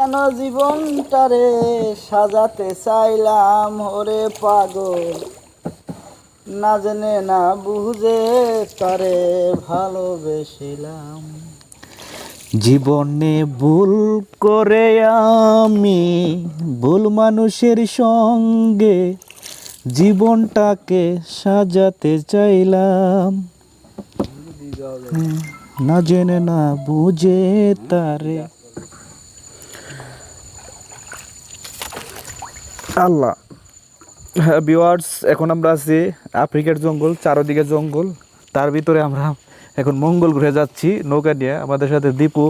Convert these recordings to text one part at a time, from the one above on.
কেন জীবনটারে সাজাতে চাইলাম? ওরে পাগল। না জেনে, না বুঝে তারে ভালোবেসিলাম। জীবনে ভুল করে আমি, ভুল মানুষের সঙ্গে জীবনটাকে সাজাতে চাইলাম। না জেনে, না বুঝে তারে আল্লাহ হ্যাঁ বিওয়ার্স এখন আমরা আছি আফ্রিকার জঙ্গল চারদিকে জঙ্গল। তার ভিতরে আমরা এখন মঙ্গল গ্রহে যাচ্ছি নৌকা নিয়ে। আমাদের সাথে দীপু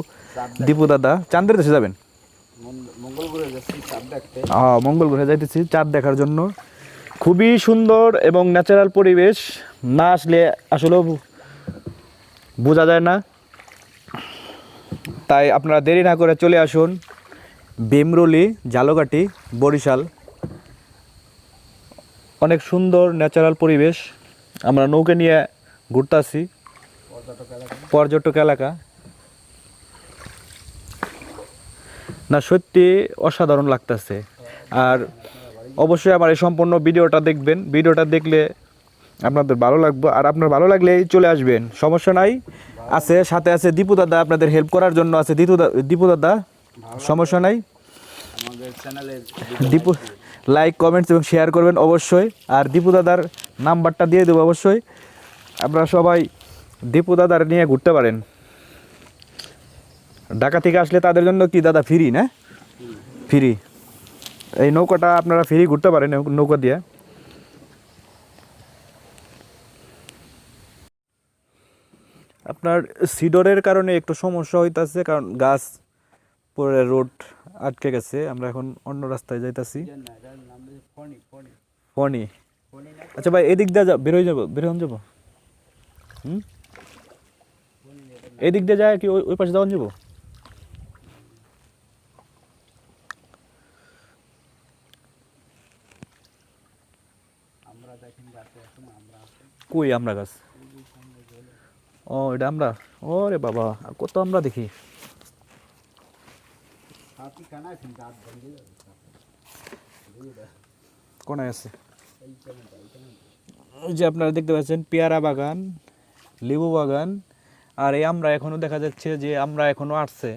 দীপু দাদা। চাঁদের দেশে যাবেন? হ্যাঁ মঙ্গল গ্রহে যাইতেছি চাঁদ দেখার জন্য। খুবই সুন্দর এবং ন্যাচারাল পরিবেশ। না আসলে আসলে বোঝা যায় না। তাই আপনারা দেরি না করে চলে আসুন। বেমরলি জালকাটি বরিশাল। অনেক সুন্দর ন্যাচারাল পরিবেশ। আমরা নৌকে নিয়ে ঘুরতেছি। পর্যটক এলাকা। না সত্যি অসাধারণ লাগতেছে। আর অবশ্যই আমার এই সম্পূর্ণ ভিডিওটা দেখবেন। ভিডিওটা দেখলে আপনাদের ভালো লাগবে। আর আপনার ভালো লাগলেই চলে আসবেন। সমস্যা নাই। আছে সাথে আছে দীপু দাদা আপনাদের হেল্প করার জন্য আছে দীপু দা- দীপু দাদা। সমস্যা নাই। দীপু লাইক কমেন্টস এবং শেয়ার করবেন অবশ্যই। আর দীপু দাদার নাম্বারটা দিয়ে দেবো অবশ্যই। আপনারা সবাই দীপু দাদার নিয়ে ঘুরতে পারেন। ঢাকা থেকে আসলে তাদের জন্য কি দাদা ফ্রি না? ফ্রি এই নৌকাটা আপনারা ফ্রি ঘুরতে পারেন নৌকা দিয়ে। আপনার সিডরের কারণে একটু সমস্যা হইতাছে, কারণ গাছ পরে রোড আটকে গেছে, আমরা এখন অন্য রাস্তায় যাইতাছি। ফনি আচ্ছা ভাই, এদিক দিয়ে বেরোয় যাব বেরোন যাব। হুম? এদিক দিয়ে যায় কি ওই পাশে যাওয়ান যাব? কই আমরা গাছ? ও, এটা আমরা। ও রে বাবা কত আমরা দেখি সাথী কানা এখন দাঁত ভেঙে যাবে কোনায় আছে ওই যে আপনারা দেখতে পাচ্ছেন পেয়ারা বাগান লেবু বাগান আর এই আমরা এখনও দেখা যাচ্ছে যে আমরা এখনও আসছে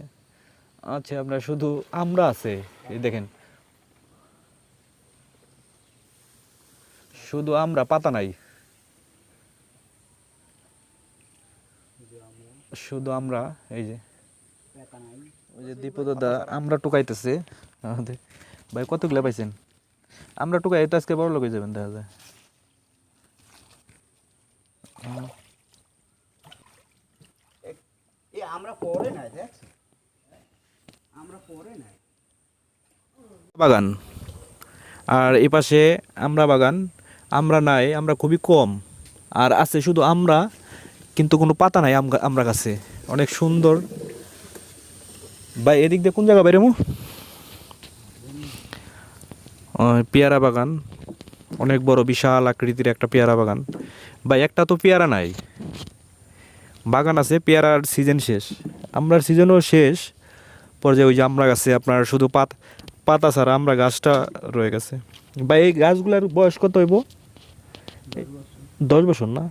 আচ্ছা আপনার শুধু আমরা আছে এই দেখেন শুধু আমরা পাতা নাই শুধু আমরা এই যে ওই যে দীপু দাদা আমরা টুকাইতেছে। আমাদের ভাই কতগুলো পাইছেন? আমরা টুকাই তো আজকে বড় লোক হয়ে যাবেন দেখা যায়। এ আমরা পরে নাই দেখ। আমরা পরে নাই। বাগান। আর এই পাশে আমরা বাগান আমরা নাই আমরা খুবই কম। আর আছে শুধু আমরা কিন্তু কোনো পাতা নাই আমরা গাছে অনেক সুন্দর ভাই, এদিক দিয়ে কোন জায়গা বাইরে মু? ওই পেয়ারা বাগান। অনেক বড় বিশাল আকৃতির একটা পেয়ারা বাগান। ভাই, একটা তো পেয়ারা নাই। বাগান আছে, পেয়ারার সিজন শেষ। আমরার সিজনও শেষ। পর্যায়ে ওই যে আমরা গাছে আপনার শুধু পাত, পাতা ছাড়া আমরা গাছটা রয়ে গেছে। বা এই গাছগুলার বয়স কত হইব? দশ বছর না?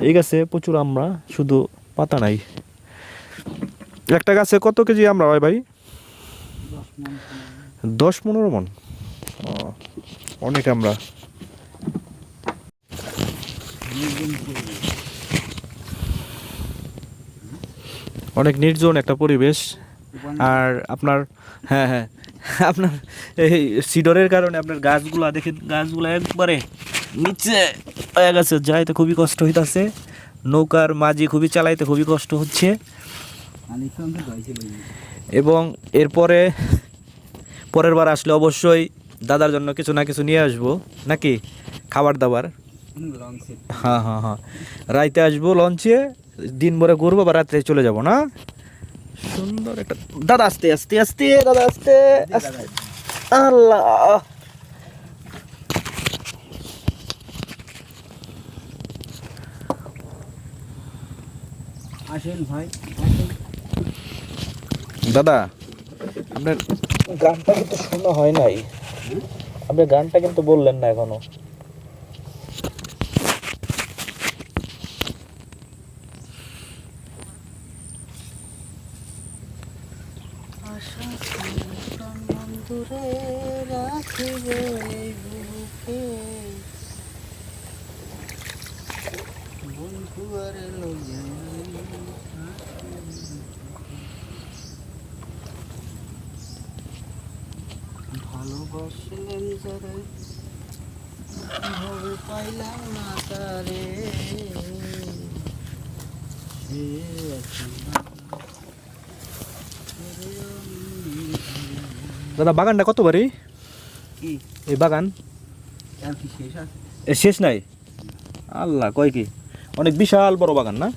এই গাছে প্রচুর আমরা, শুধু পাতা নাই। একটা গাছে কত কেজি আমরা হয় ভাই? দশ পনেরো মন। অনেক আমরা। অনেক নির্জন একটা পরিবেশ। আর আপনার হ্যাঁ হ্যাঁ আপনার এই সিডরের কারণে আপনার গাছগুলা দেখে, গাছগুলা একবারে নিচে হয়ে গেছে। যাইতে খুবই কষ্ট হইতাছে। নৌকার মাঝি খুবই চালাইতে খুবই কষ্ট হচ্ছে। এবং এরপরে পরের বার আসলে অবশ্যই দাদার জন্য কিছু না কিছু নিয়ে আসব। নাকি? খাবার দাবার? হ্যাঁ হ্যাঁ হ্যাঁ। রাইতে আসব লঞ্চে দিন ভরে ঘুরবো বা রাত্রে চলে যাব, না? সুন্দর একটা দাদা আস্তে আস্তে আস্তে, দাদা আস্তে আল্লাহ। আসেন ভাই দাদা আপনার গানটা কিন্তু শোনা হয় নাই। আপনি গানটা কিন্তু বললেন না এখনও। বন্ধুরে রাখিব এই বুকে বন্ধু আর লইয়া ভালোবাসলেন যারা। পাইলাম না তারে। দাদা বাগানটা কত বাড়ি? কি? এই বাগান? শেষ নাই? আল্লাহ কয় কি? অনেক বিশাল বড় বাগান না?